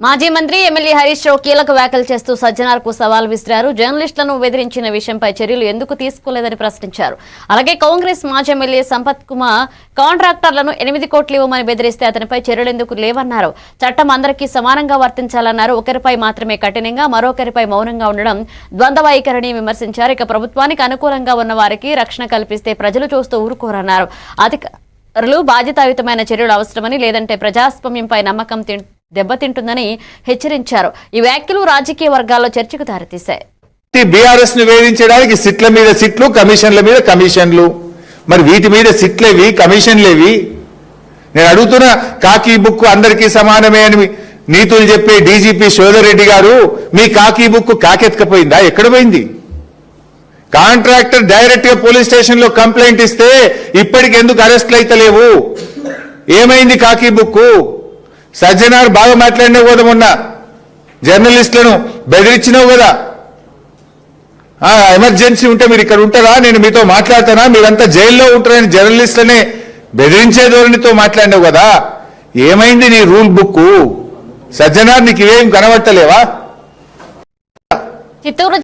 మాజీ మంత్రి ఎమ్మెల్యే హరీష్ రావు కీలక వ్యాఖ్యలు చేస్తూ సజ్జనార్కు సవాల్ విసిరారు. జర్నలిస్టులను బెదిరించిన విషయంపై చర్యలు ఎందుకు తీసుకోలేదని ప్రశ్నించారు. అలాగే కాంగ్రెస్ మాజీ ఎమ్మెల్యే సంపత్ కుమార్ కాంట్రాక్టర్లను ఎనిమిది కోట్లు ఇవ్వమని బెదిరిస్తే అతనిపై చర్యలు ఎందుకు లేవన్నారు. చట్టం అందరికీ సమానంగా వర్తించాలన్నారు. ఒకరిపై మాత్రమే కఠినంగా మరొకరిపై మౌనంగా ఉండడం ద్వంద్వ వైఖరిని విమర్శించారు. ఇక ప్రభుత్వానికి అనుకూలంగా ఉన్న వారికి రక్షణ కల్పిస్తే ప్రజలు చూస్తూ ఊరుకోరన్నారు. అధికారులు బాధ్యతాయుతమైన చర్యలు అవసరమని లేదంటే ప్రజాస్వామ్యంపై నమ్మకం తిన్- దెబ్బతింటుందని హెచ్చరించారు. ఈ వ్యాఖ్యలు రాజకీయ వర్గాల్లో చర్చకు దారితీశాయి. బీఆర్ఎస్ను వేధించడానికి సిట్ల మీద సిట్లు కమిషన్ల మీద కమిషన్లు. మరి వీటి మీద సిట్లేవి కమిషన్లేవి? నేను అడుగుతున్న కాకి బుక్ అందరికీ సమానమే అని నీతులు చెప్పే డీజీపీ శోధరెడ్డి గారు మీ కాకి బుక్ కాకెత్తుకపోయిందా? ఎక్కడ పోయింది? కాంట్రాక్టర్ డైరెక్ట్గా పోలీస్ స్టేషన్లో కంప్లైంట్ ఇస్తే ఇప్పటికి ఎందుకు అరెస్ట్లు అయితే లేవు ఏమైంది కాకి బుక్ సజ్జనార్ బాగా మాట్లాడినావు కదా మొన్న జర్నలిస్టులను బెదిరించినావు కదా. ఎమర్జెన్సీ ఉంటే మీరు ఇక్కడ ఉంటారా? నేను మీతో మాట్లాడతానా? మీరంతా జైల్లో ఉంటారని జర్నలిస్టులనే బెదిరించే ధోరణితో మాట్లాడినావు కదా. ఏమైంది నీ రూల్ బుక్ సజ్జనార్ నీకు ఇవేం కనబట్టలేవా చిత్తూరు